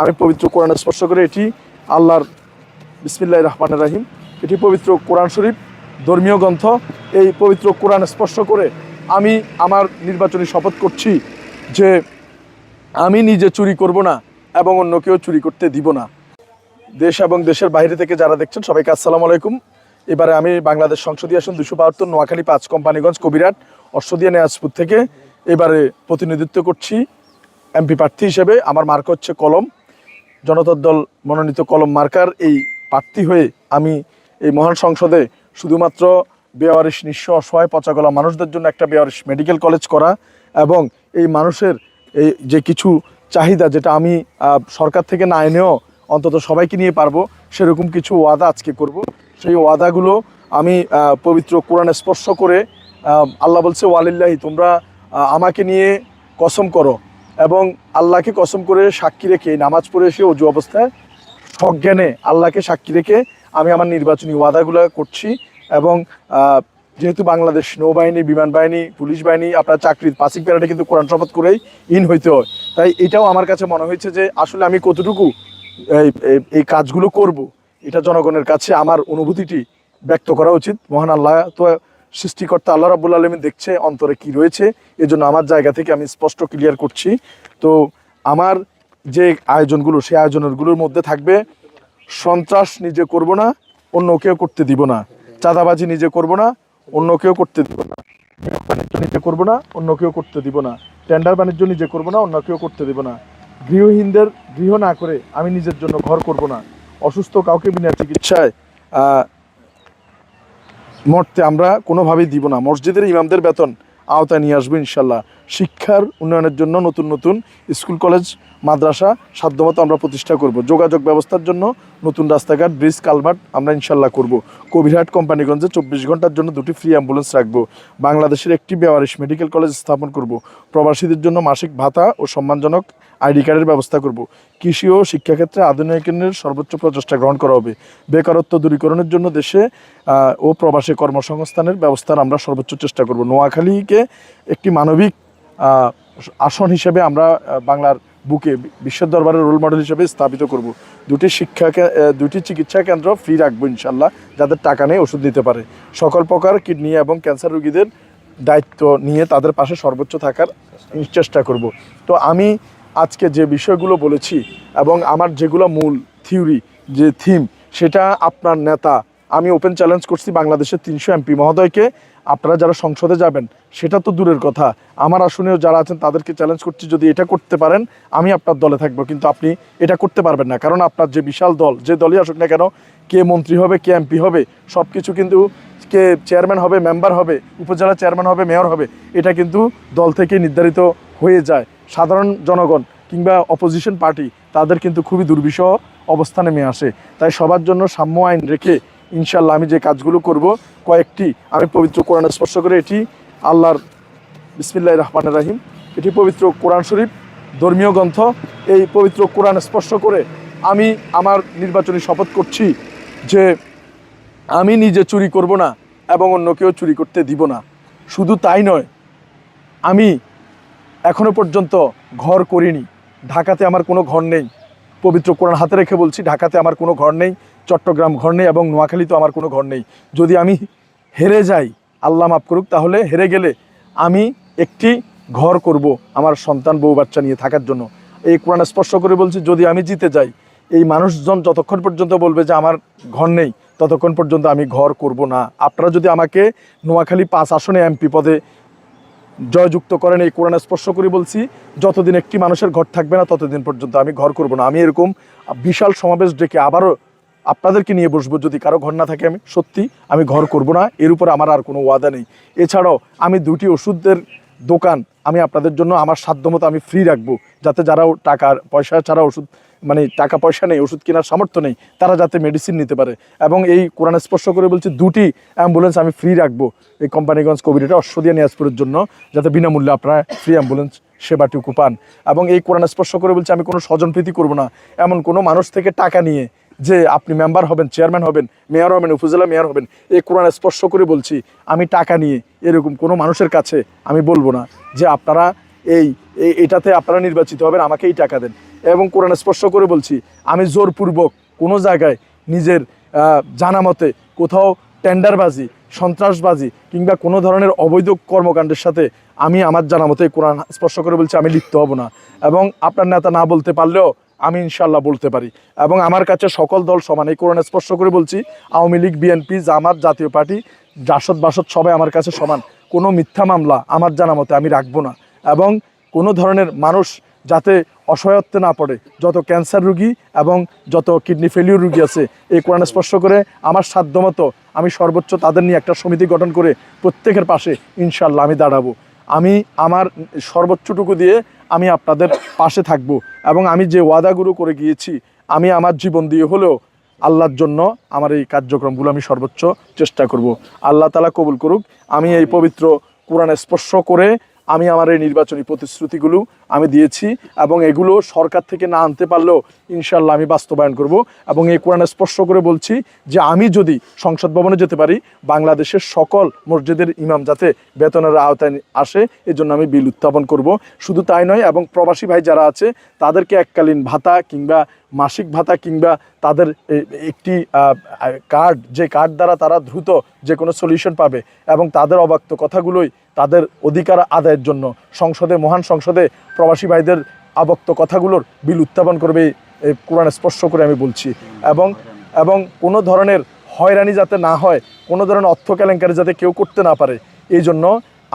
আমি পবিত্র কোরআন স্পর্শ করে এটি আল্লাহর বিসমিল্লাহ রহমান রাহিম। এটি পবিত্র কোরআন শরীফ, ধর্মীয় গ্রন্থ। এই পবিত্র কোরআন স্পর্শ করে আমি আমার নির্বাচনী শপথ করছি যে আমি নিজে চুরি করব না এবং অন্য কেউ চুরি করতে দিব না। দেশ এবং দেশের বাইরে থেকে যারা দেখছেন সবাইকে আসসালামু আলাইকুম। এবারে আমি বাংলাদেশ সংসদীয় আসন দুশো বাহাত্তর, নোয়াখালী পাঁচ, কোম্পানিগঞ্জ কবিরাট অর্শদিয়া নেয়াজপুর থেকে এবারে প্রতিনিধিত্ব করছি। এমপি প্রার্থী হিসেবে আমার মার্ক হচ্ছে কলম। জনতার দল মনোনীত কলম মার্কার এই প্রার্থী হয়ে আমি এই মহান সংসদে শুধুমাত্র বেওয়ারিশ নিঃস্ব অসহায় পচাগলা মানুষদের জন্য একটা বেওয়ারিশ মেডিকেল কলেজ করা এবং এই মানুষের এই যে কিছু চাহিদা যেটা আমি সরকার থেকে না এনেও অন্তত সবাইকে নিয়ে পারব, সেরকম কিছু ওয়াদা আজকে করব। সেই ওয়াদাগুলো আমি পবিত্র কোরআনে স্পর্শ করে আল্লাহ বলছে, ওয়ালিল্লাহি, তোমরা আমাকে নিয়ে কসম করো। এবং আল্লাহকে কসম করে সাক্ষী রেখে, নামাজ পড়ে এসে অজু অবস্থায় সজ্ঞানে আল্লাহকে সাক্ষী রেখে আমি আমার নির্বাচনী ওয়াদাগুলো করছি এবং যেহেতু বাংলাদেশ নৌবাহিনী, বিমান বাহিনী, পুলিশ বাহিনী, আপনার চাকরির পাসিক প্যারেডে কিন্তু কোরআন শপথ করেই ইন হইতে হয়। তাই এটাও আমার কাছে মনে হয়েছে যে আসলে আমি কতটুকু এই কাজগুলো করব। এটা জনগণের কাছে আমার অনুভূতিটি ব্যক্ত করা উচিত। মহান আল্লাহ তো সৃষ্টিকর্তা আল্লাহ রাবুল আলমী দেখছে অন্তরে কি রয়েছে, এজন্য আমার জায়গা থেকে আমি স্পষ্ট ক্লিয়ার করছি। তো আমার যে আয়োজনগুলো, সেই আয়োজনগুলোর মধ্যে থাকবে, সন্ত্রাস নিজে করব না অন্য কেউ করতে দিব না। চাঁদাবাজি নিজে করব না অন্য কেউ করতে দিব না। বাণিজ্য নিজে করব না অন্য কেউ করতে দিব না। টেন্ডার বাণিজ্য নিজে করব না অন্য কেউ করতে দিব না। গৃহহীনদের গৃহ না করে আমি নিজের জন্য ঘর করব না। অসুস্থ কাউকে বিনা চিকিৎসায় মরতে আমরা কোনোভাবেই দিব না। মসজিদের ইমামদের বেতন আওতায় নিয়ে আসব ইনশাল্লাহ। শিক্ষার উন্নয়নের জন্য নতুন নতুন স্কুল, কলেজ, মাদ্রাসা সাধ্যমতো আমরা প্রতিষ্ঠা করব। যোগাযোগ ব্যবস্থার জন্য নতুন রাস্তাঘাট, ব্রিজ, কালভার্ট আমরা ইনশাল্লাহ করব। কবিরহাট কোম্পানিগঞ্জে চব্বিশ ঘণ্টার জন্য দুটি ফ্রি অ্যাম্বুলেন্স রাখব। বাংলাদেশের একটি বেওয়ারিশ মেডিকেল কলেজ স্থাপন করব। প্রবাসীদের জন্য মাসিক ভাতা ও সম্মানজনক আইডি কার্ডের ব্যবস্থা করব। কৃষি ও শিক্ষাক্ষেত্রে আধুনিকরণের সর্বোচ্চ প্রচেষ্টা গ্রহণ করা হবে। বেকারত্ব দূরীকরণের জন্য দেশে ও প্রবাসে কর্মসংস্থানের ব্যবস্থার আমরা সর্বোচ্চ চেষ্টা করব। নোয়াখালীকে একটি মানবিক আসন হিসেবে আমরা বাংলার বুকে বিশ্বের দরবারে রোল মডেল হিসেবে স্থাপিত করব। দুটি শিক্ষা দুটি চিকিৎসা কেন্দ্র ফ্রি রাখব ইনশাল্লাহ যাদের টাকা নেই ওষুধ দিতে পারে। সকল প্রকার কিডনি এবং ক্যান্সার রোগীদের দায়িত্ব নিয়ে তাদের পাশে সর্বোচ্চ থাকার চেষ্টা করব। তো আমি আজকে যে বিষয়গুলো বলেছি এবং আমার যেগুলো মূল থিওরি, যে থিম, সেটা আপনার নেতা, আমি ওপেন চ্যালেঞ্জ করছি বাংলাদেশের তিনশো এমপি মহোদয়কে। আপনারা যারা সংসদে যাবেন, সেটা তো দূরের কথা। আমার আসনেও যারা আছেন, তাদেরকে চ্যালেঞ্জ করছি যদি এটা করতে পারেন, আমি আপনার দলে থাকব, কিন্তু আপনি এটা করতে পারবেন না। কারণ আপনার যে বিশাল দল, যে দলই আসুক না কেন, কে মন্ত্রী হবে, কে এমপি হবে সব কিছু কিন্তু কে চেয়ারম্যান হবে, মেম্বার হবে, উপজেলা চেয়ারম্যান হবে, মেয়র হবে, এটা কিন্তু দল থেকে নির্ধারিত হয়ে যায়। সাধারণ জনগণ কিংবা অপোজিশন পার্টি তাদের কিন্তু খুবই দুর্বিষহ অবস্থা নেমে আসে। তাই সবার জন্য সাম্য আইন রেখে ইনশাল্লাহ আমি যে কাজগুলো করব, কয়েকটি, আমি পবিত্র কোরআন স্পর্শ করে এটি আল্লাহর বিসমিল্লাহ রহমান রাহিম, এটি পবিত্র কোরআন শরীফ, ধর্মীয় গ্রন্থ, এই পবিত্র কোরআন স্পর্শ করে আমি আমার নির্বাচনী শপথ করছি যে আমি নিজে চুরি করব না এবং অন্য কেউ চুরি করতে দিব না। শুধু তাই নয়, আমি এখনও পর্যন্ত ঘর করিনি। ঢাকাতে আমার কোনো ঘর নেই। পবিত্র কোরআন হাতে রেখে বলছি, ঢাকাতে আমার কোনো ঘর নেই, চট্টগ্রাম ঘর নেই এবং নোয়াখালীতেও আমার কোনো ঘর নেই। যদি আমি হেরে যাই, আল্লাহ মাফ করুক, তাহলে হেরে গেলে আমি একটি ঘর করব আমার সন্তান বউ বাচ্চা নিয়ে থাকার জন্য। এই কোরআন স্পর্শ করে বলছি, যদি আমি জিতে যাই, এই মানুষজন যতক্ষণ পর্যন্ত বলবে যে আমার ঘর নেই, ততক্ষণ পর্যন্ত আমি ঘর করব না। আপনারা যদি আমাকে নোয়াখালী পাঁচ আসনে এমপি পদে জয়যুক্ত করেন, এই কোরআন স্পর্শ করে বলছি, যতদিন একটি মানুষের ঘর থাকবে না, ততদিন পর্যন্ত আমি ঘর করব না। আমি এরকম বিশাল সমাবেশ ডেকে আবারও আপনাদেরকে নিয়ে বসবো, যদি কারও ঘর না থাকে, আমি সত্যি আমি ঘর করব না। এর উপর আমার আর কোনো ওয়াদা নেই। এছাড়াও আমি দুটি ওষুধের দোকান আমি আপনাদের জন্য, আমার সাধ্যমতো আমি ফ্রি রাখব, যাতে যারা টাকার, পয়সা ছাড়া ওষুধ মানে টাকা পয়সা নেই, ওষুধ কেনার সামর্থ্য নেই, তারা যাতে মেডিসিন নিতে পারে। এবং এই কোরআন স্পর্শ করে বলছি, দুটি অ্যাম্বুলেন্স আমি ফ্রি রাখব। এই কোম্পানিগঞ্জ কোভিডটা অশ্বদিয়া নিয়াজপুরের জন্য, যাতে বিনামূল্যে আপনারা ফ্রি অ্যাম্বুলেন্স সেবাটুকু পান। এবং এই কোরআন স্পর্শ করে বলছি, আমি কোনো স্বজনপ্রীতি করব না। এমন কোনো মানুষ থেকে টাকা নিয়ে যে আপনি মেম্বার হবেন চেয়ারম্যান হবেন মেয়র হবেন, উপজেলা মেয়র হবেন, এই কোরআন স্পর্শ করে বলছি, আমি টাকা নিয়ে এরকম কোনো মানুষের কাছে আমি বলব না যে আপনারা এই এটাতে আপনারা নির্বাচিত হবেন আমাকে এই টাকা দেন। এবং কোরআন স্পর্শ করে বলছি, আমি জোরপূর্বক কোনো জায়গায় নিজের জানা মতে কোথাও টেন্ডারবাজি, সন্ত্রাসবাজি কিংবা কোনো ধরনের অবৈধ কর্মকাণ্ডের সাথে আমি আমার জানা মতে কোরআন স্পর্শ করে বলছি, আমি লিপ্ত হব না। এবং আপনার নেতা না বলতে পারলেও আমি ইনশাল্লাহ বলতে পারি। এবং আমার কাছে সকল দল সমান, এই কোরআন স্পর্শ করে বলছি, আওয়ামী লীগ, বিএনপি, জামাত, জাতীয় পার্টি জাসদ বাসদ সবাই আমার কাছে সমান। কোনো মিথ্যা মামলা আমার জানা মতে আমি রাখব না। এবং কোনো ধরনের মানুষ যাতে অসহায়ত্বে না পড়ে, যত ক্যান্সার রুগী এবং যত কিডনি ফেলিউর রুগী আছে, এই কোরআন স্পর্শ করে আমার সাধ্যমতো আমি সর্বোচ্চ তাদের নিয়ে একটা সমিতি গঠন করে প্রত্যেকের পাশে ইনশাল্লাহ আমি দাঁড়াবো। আমি আমার সর্বোচ্চটুকু দিয়ে আমি আপনাদের পাশে থাকব এবং আমি যে ওয়াদাগুলো করে গিয়েছি, আমি আমার জীবন দিয়ে হলেও আল্লাহর জন্য আমার এই কার্যক্রমগুলো আমি সর্বোচ্চ চেষ্টা করব। আল্লাহ তালা কবুল করুক, আমি এই পবিত্র কোরআনে স্পর্শ করে আমি আমার এই নির্বাচনী প্রতিশ্রুতিগুলো আমি দিয়েছি এবং এগুলো সরকার থেকে না আনতে পারলেও ইনশাল্লাহ আমি বাস্তবায়ন করব এবং এই কোরআনে স্পর্শ করে বলছি যে আমি যদি সংসদ ভবনে যেতে পারি, বাংলাদেশের সকল মসজিদের ইমাম যাতে বেতনের আওতায় আসে, এজন্য আমি বিল উত্থাপন করব। শুধু তাই নয়, এবং প্রবাসী ভাই যারা আছে, তাদেরকে এককালীন ভাতা কিংবা মাসিক ভাতা কিংবা তাদের একটি কার্ড যে কার্ড দ্বারা তারা দ্রুত যে কোনো সলিউশন পাবে এবং তাদের অবাক্ত কথাগুলোই তাদের অধিকার আদায়ের জন্য সংসদে, মহান সংসদে প্রবাসী ভাইদের আবক্ত কথাগুলোর বিল উত্থাপন করবে কোরআন স্পর্শ করে আমি বলছি। এবং এবং কোনো ধরনের হয়রানি যাতে না হয়, কোনো ধরনের অর্থ কেলেঙ্কারি যাতে কেউ করতে না পারে, এই জন্য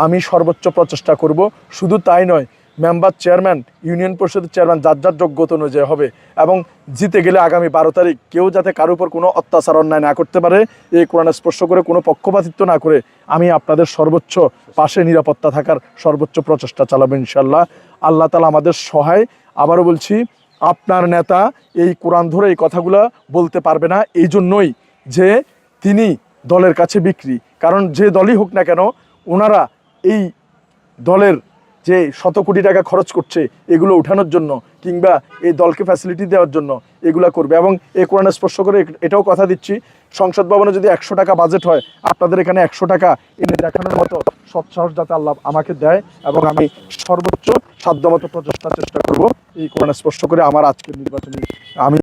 আমি সর্বোচ্চ প্রচেষ্টা করব। শুধু তাই নয় মেম্বার, চেয়ারম্যান, ইউনিয়ন পরিষদের চেয়ারম্যান, যার যার যোগ্যতা অনুযায়ী হবে এবং জিতে গেলে আগামী বারো তারিখ কেউ যাতে কারোর উপর কোনো অত্যাচার, অন্যায় না করতে পারে, এই কোরআন স্পর্শ করে, কোনো পক্ষপাতিত্ব না করে আমি আপনাদের সর্বোচ্চ পাশে নিরাপত্তা থাকার সর্বোচ্চ প্রচেষ্টা চালাবো ইনশাল্লাহ আল্লাহ তালা আমাদের সহায়। আবারও বলছি, আপনার নেতা এই কোরআন ধরে এই কথাগুলো বলতে পারবে না, এই জন্যই যে তিনি দলের কাছে বিক্রি। কারণ যে দলই হোক না কেন, ওনারা এই দলের যে শত কোটি টাকা খরচ করছে এগুলো উঠানোর জন্য কিংবা এই দলকে ফ্যাসিলিটি দেওয়ার জন্য এগুলো করবে। এবং এই কোরআন স্পর্শ করে এটাও কথা দিচ্ছি, সংসদ ভবনে যদি একশো টাকা বাজেট হয়, আপনাদের এখানে একশো টাকা এনে দেখানোর মতো সৎসাহস যাতে আল্লাহ আমাকে দেয় এবং আমি সর্বোচ্চ সাধ্যমতো প্রচেষ্টা চেষ্টা করব এই কোরআন স্পর্শ করে আমার আজকের নির্বাচনী আমি